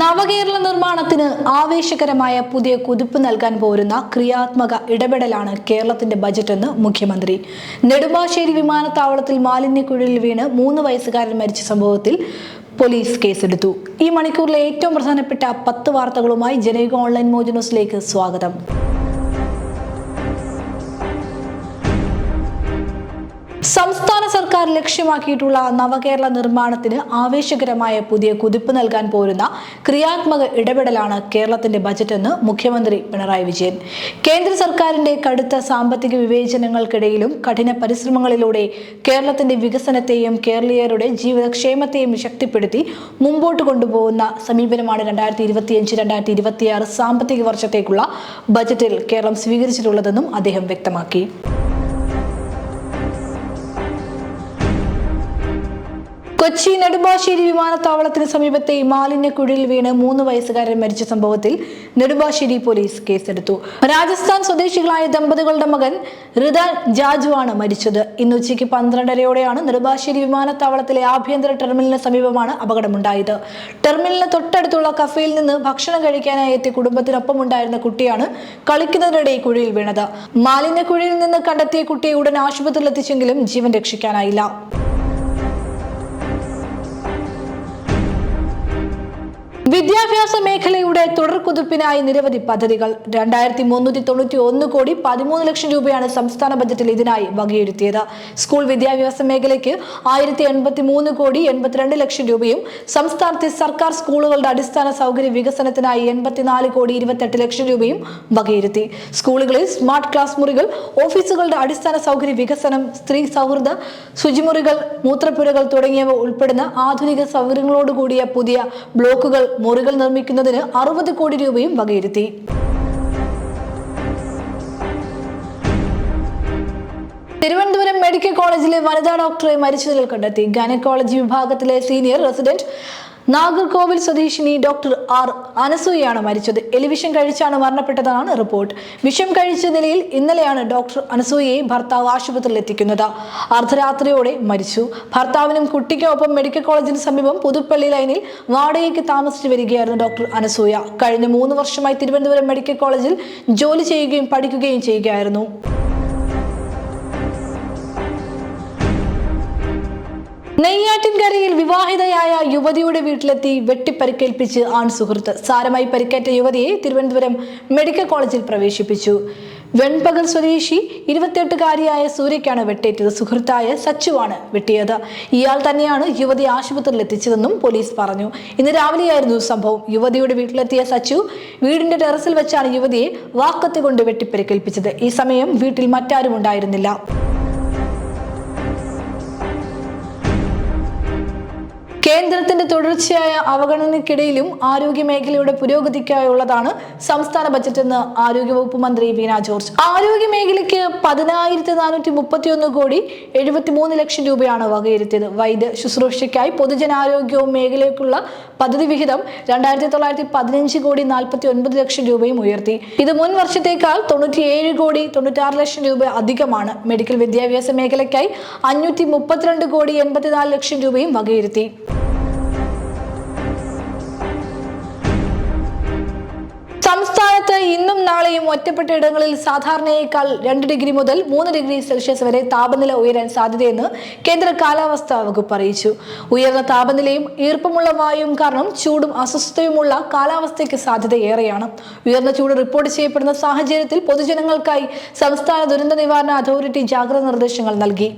നവകേരള നിർമ്മാണത്തിന് ആവേശകരമായ പുതിയ കുതിപ്പ് നൽകാൻ പോരുന്ന ക്രിയാത്മക ഇടപെടലാണ് കേരളത്തിന്റെ ബജറ്റെന്ന് മുഖ്യമന്ത്രി. നെടുമ്പാശ്ശേരി വിമാനത്താവളത്തിൽ മാലിന്യക്കുഴലിൽ വീണ് മൂന്ന് വയസ്സുകാരൻ മരിച്ച സംഭവത്തിൽ പോലീസ് കേസെടുത്തു. ഈ മണിക്കൂറിലെ ഏറ്റവും പ്രധാനപ്പെട്ട പത്ത് വാർത്തകളുമായി ജനയുഗ ഓൺലൈൻ മോജ്യന്യൂസിലേക്ക് സ്വാഗതം. സംസ്ഥാന സർക്കാർ ലക്ഷ്യമാക്കിയിട്ടുള്ള നവകേരള നിർമ്മാണത്തിന് ആവേശകരമായ പുതിയ കുതിപ്പ് നൽകാൻ പോരുന്ന ക്രിയാത്മക ഇടപെടലാണ് കേരളത്തിന്റെ ബജറ്റെന്ന് മുഖ്യമന്ത്രി പിണറായി വിജയൻ. കേന്ദ്ര സർക്കാരിന്റെ കടുത്ത സാമ്പത്തിക വിവേചനങ്ങൾക്കിടയിലും കഠിന പരിശ്രമങ്ങളിലൂടെ കേരളത്തിന്റെ വികസനത്തെയും കേരളീയരുടെ ജീവിതക്ഷേമത്തെയും ശക്തിപ്പെടുത്തി മുമ്പോട്ട് കൊണ്ടുപോകുന്ന സമീപനമാണ് രണ്ടായിരത്തി ഇരുപത്തിയഞ്ച് രണ്ടായിരത്തി ഇരുപത്തിയാറ് സാമ്പത്തിക വർഷത്തേക്കുള്ള ബജറ്റിൽ കേരളം സ്വീകരിച്ചിട്ടുള്ളതെന്നും അദ്ദേഹം വ്യക്തമാക്കി. കൊച്ചി നെടുമ്പാശ്ശേരി വിമാനത്താവളത്തിന് സമീപത്തെ മാലിന്യ കുഴിയിൽ വീണ് മൂന്ന് വയസ്സുകാരൻ മരിച്ച സംഭവത്തിൽ നെടുമ്പാശ്ശേരി പോലീസ് കേസെടുത്തു. രാജസ്ഥാൻ സ്വദേശികളായ ദമ്പതികളുടെ മകൻ ഋത ജാജുവാണ് മരിച്ചത്. ഇന്ന് ഉച്ചയ്ക്ക് പന്ത്രണ്ടരയോടെയാണ് നെടുമ്പാശ്ശേരി വിമാനത്താവളത്തിലെ ആഭ്യന്തര ടെർമിനലിന് സമീപമാണ് അപകടമുണ്ടായത്. ടെർമിനലിന് തൊട്ടടുത്തുള്ള കഫേയിൽ നിന്ന് ഭക്ഷണം കഴിക്കാനായി എത്തിയ കുടുംബത്തിനൊപ്പം ഉണ്ടായിരുന്ന കുട്ടിയാണ് കളിക്കുന്നതിനിടെ കുഴിയിൽ വീണത്. മാലിന്യ കുഴിയിൽ നിന്ന് കണ്ടെത്തിയ കുട്ടിയെ ഉടൻ ആശുപത്രിയിൽ എത്തിച്ചെങ്കിലും ജീവൻ രക്ഷിക്കാനായില്ല. വിദ്യാഭ്യാസ മേഖലയുടെ തുടർക്കുതിപ്പിനായി നിരവധി പദ്ധതികൾ രണ്ടായിരത്തി മുന്നൂറ്റി തൊണ്ണൂറ്റി ഒന്ന് കോടി പതിമൂന്ന് ലക്ഷം രൂപയാണ് സംസ്ഥാന ബജറ്റിൽ ഇതിനായി വകയിരുത്തിയത്. സ്കൂൾ വിദ്യാഭ്യാസ മേഖലയ്ക്ക് ആയിരത്തി എൺപത്തി മൂന്ന് കോടി എൺപത്തിരണ്ട് ലക്ഷം രൂപയും സംസ്ഥാനത്തെ സർക്കാർ സ്കൂളുകളുടെ അടിസ്ഥാന സൗകര്യ വികസനത്തിനായി എൺപത്തിനാല് കോടി ഇരുപത്തെട്ട് ലക്ഷം രൂപയും വകയിരുത്തി. സ്കൂളുകളിൽ സ്മാർട്ട് ക്ലാസ് മുറികൾ ഓഫീസുകളുടെ അടിസ്ഥാന സൗകര്യ വികസനം സ്ത്രീ സൗഹൃദ ശുചിമുറികൾ മൂത്രപ്പുരകൾ തുടങ്ങിയവ ഉൾപ്പെടുന്ന ആധുനിക സൗകര്യങ്ങളോടുകൂടിയ പുതിയ ബ്ലോക്കുകൾ മുറികൾ നിർമ്മിക്കുന്നതിന് അറുപത് കോടി രൂപയും വകയിരുത്തി. തിരുവനന്തപുരം മെഡിക്കൽ കോളേജിലെ വനിതാ ഡോക്ടറെ മരിച്ചതിൽ കണ്ടെത്തി. ഗൈനക്കോളജി വിഭാഗത്തിലെ സീനിയർ റെസിഡന്റ് നാഗർകോവിൽ സ്വദേശിനി ഡോക്ടർ ആർ അനസൂയാണ് മരിച്ചത്. എലിവിഷം കഴിച്ചാണ് മരണപ്പെട്ടതാണ് റിപ്പോർട്ട്. വിഷം കഴിച്ച നിലയിൽ ഇന്നലെയാണ് ഡോക്ടർ അനസൂയയെ ഭർത്താവ് ആശുപത്രിയിൽ എത്തിക്കുന്നത്. അർദ്ധരാത്രിയോടെ മരിച്ചു. ഭർത്താവിനും കുട്ടിക്കൊപ്പം മെഡിക്കൽ കോളേജിന് സമീപം പുതുപ്പള്ളി ലൈനിൽ വാടകയ്ക്ക് താമസിച്ചു വരികയായിരുന്നു ഡോക്ടർ അനസൂയ. കഴിഞ്ഞ മൂന്ന് വർഷമായി തിരുവനന്തപുരം മെഡിക്കൽ കോളേജിൽ ജോലി ചെയ്യുകയും പഠിക്കുകയും ചെയ്യുകയായിരുന്നു. നെയ്യാറ്റിൻകരയിൽ വിവാഹിതയായ യുവതിയുടെ വീട്ടിലെത്തി വെട്ടിപ്പരിക്കേൽപ്പിച്ച് ആൺ സുഹൃത്ത് സാരമായി പരിക്കേറ്റ യുവതിയെ തിരുവനന്തപുരം മെഡിക്കൽ കോളേജിൽ പ്രവേശിപ്പിച്ചു. വെൺപകൽ സ്വദേശി ഇരുപത്തിയെട്ടുകാരിയായ സൂര്യയ്ക്കാണ് വെട്ടേറ്റത്. സുഹൃത്തായ സച്ചുവാണ് വെട്ടിയത്. ഇയാൾ തന്നെയാണ് യുവതി ആശുപത്രിയിൽ എത്തിച്ചതെന്നും പോലീസ് പറഞ്ഞു. ഇന്ന് രാവിലെയായിരുന്നു സംഭവം. യുവതിയുടെ വീട്ടിലെത്തിയ സച്ചു വീടിന്റെ ടെറസിൽ വെച്ചാണ് യുവതിയെ വാക്കത്തുകൊണ്ട് വെട്ടിപ്പരിക്കേൽപ്പിച്ചത്. ഈ സമയം വീട്ടിൽ മറ്റാരും ഉണ്ടായിരുന്നില്ല. കേന്ദ്രത്തിന്റെ തുടർച്ചയായ അവഗണനയ്ക്കിടയിലും ആരോഗ്യ മേഖലയുടെ പുരോഗതിക്കായുള്ളതാണ് സംസ്ഥാന ബജറ്റ് എന്ന് ആരോഗ്യവകുപ്പ് മന്ത്രി വീണ ജോർജ്. ആരോഗ്യ മേഖലയ്ക്ക് പതിനായിരത്തി നാനൂറ്റി മുപ്പത്തിയൊന്ന് കോടി എഴുപത്തിമൂന്ന് ലക്ഷം രൂപയാണ് വകയിരുത്തിയത്. വൈദ്യ ശുശ്രൂഷയ്ക്കായി പൊതുജനാരോഗ്യവും മേഖലയ്ക്കുള്ള പദ്ധതി വിഹിതം രണ്ടായിരത്തി തൊള്ളായിരത്തി പതിനഞ്ച് കോടി നാൽപ്പത്തി ഒൻപത് ലക്ഷം രൂപയും ഉയർത്തി. ഇത് മുൻ വർഷത്തേക്കാൾ തൊണ്ണൂറ്റിയേഴ് കോടി തൊണ്ണൂറ്റാറ് ലക്ഷം രൂപ അധികമാണ്. മെഡിക്കൽ വിദ്യാഭ്യാസ മേഖലയ്ക്കായി അഞ്ഞൂറ്റി മുപ്പത്തിരണ്ട് കോടി എൺപത്തിനാല് ലക്ഷം രൂപയും വകയിരുത്തി. സംസ്ഥാനത്ത് ഇന്നും നാളെയും ഒറ്റപ്പെട്ട ഇടങ്ങളിൽ സാധാരണയേക്കാൾ രണ്ട് ഡിഗ്രി മുതൽ മൂന്ന് ഡിഗ്രി സെൽഷ്യസ് വരെ താപനില ഉയരാൻ സാധ്യതയെന്ന് കേന്ദ്ര കാലാവസ്ഥാ വകുപ്പ് അറിയിച്ചു. ഉയർന്ന താപനിലയും ഈർപ്പമുള്ള വായുവും കാരണം ചൂടും അസ്വസ്ഥതയുമുള്ള കാലാവസ്ഥയ്ക്ക് സാധ്യത ഏറെയാണ് ഉയർന്ന ചൂട് റിപ്പോർട്ട് ചെയ്യപ്പെടുന്ന സാഹചര്യത്തിൽ പൊതുജനങ്ങൾക്കായി സംസ്ഥാന ദുരന്ത നിവാരണ അതോറിറ്റി ജാഗ്രത നിർദ്ദേശങ്ങൾ നൽകി.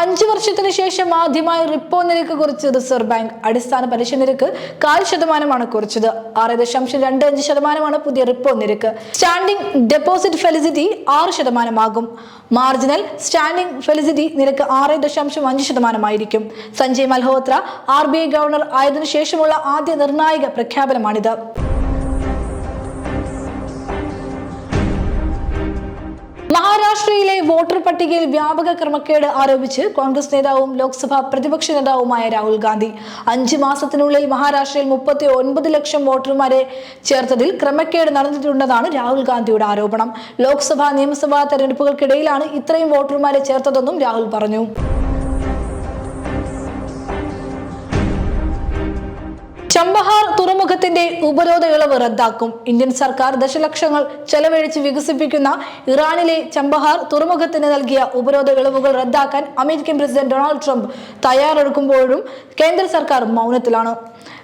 അഞ്ചു വർഷത്തിന് ശേഷം ആദ്യമായി റിപ്പോ നിരക്ക് കുറിച്ച് റിസർവ് ബാങ്ക് അടിസ്ഥാന പലിശ നിരക്ക് കാൽ ശതമാനമാണ് കുറച്ചത്. ആറ് ദശാംശം രണ്ട് അഞ്ച് ശതമാനമാണ് പുതിയ റിപ്പോ നിരക്ക്. സ്റ്റാൻഡിംഗ് ഡെപ്പോസിറ്റ് ഫെലിസിറ്റി ആറ് ശതമാനമാകും. മാർജിനൽ സ്റ്റാൻഡിംഗ് ഫെലിസിറ്റി നിരക്ക് ആറ് ദശാംശം അഞ്ച് ശതമാനമായിരിക്കും. Sanjay Malhotra R B I governor ആയതിനു ശേഷമുള്ള ആദ്യ നിർണായക പ്രഖ്യാപനമാണിത്. മഹാരാഷ്ട്രയിലെ വോട്ടർ പട്ടികയിൽ വ്യാപക ക്രമക്കേട് ആരോപിച്ച് കോൺഗ്രസ് നേതാവും ലോക്സഭാ പ്രതിപക്ഷ നേതാവുമായ രാഹുൽ ഗാന്ധി. അഞ്ചു മാസത്തിനുള്ളിൽ മഹാരാഷ്ട്രയിൽ മുപ്പത്തി ഒൻപത് ലക്ഷം വോട്ടർമാരെ ചേർത്തതിൽ ക്രമക്കേട് നടന്നിട്ടുണ്ടെന്നാണ് രാഹുൽ ഗാന്ധിയുടെ ആരോപണം. ലോക്സഭാ നിയമസഭാ തെരഞ്ഞെടുപ്പുകൾക്കിടയിലാണ് ഇത്രയും വോട്ടർമാരെ ചേർത്തതെന്നും രാഹുൽ പറഞ്ഞു. ചമ്പഹാർ തുറമുഖത്തിന്റെ ഉപരോധ ഇളവ് റദ്ദാക്കും. ഇന്ത്യൻ സർക്കാർ ദശലക്ഷങ്ങൾ ചെലവഴിച്ച് വികസിപ്പിക്കുന്ന ഇറാനിലെ ചമ്പഹാർ തുറമുഖത്തിന് നൽകിയ ഉപരോധ ഇളവുകൾ റദ്ദാക്കാൻ അമേരിക്കൻ പ്രസിഡന്റ് ഡൊണാൾഡ് ട്രംപ് തയ്യാറെടുക്കുമ്പോഴും കേന്ദ്ര സർക്കാർ മൗനത്തിലാണ്.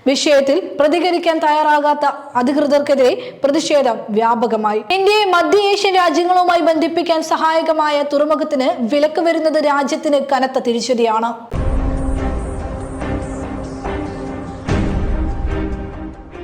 വിഷയത്തിൽ പ്രതികരിക്കാൻ തയ്യാറാകാത്ത അധികൃതർക്കെതിരെ പ്രതിഷേധം വ്യാപകമായി. ഇന്ത്യയെ മധ്യ ഏഷ്യൻ രാജ്യങ്ങളുമായി ബന്ധിപ്പിക്കാൻ സഹായകമായ തുറമുഖത്തിന് വിലക്ക് വരുന്നത് രാജ്യത്തിന് കനത്ത തിരിച്ചടിയാണ്.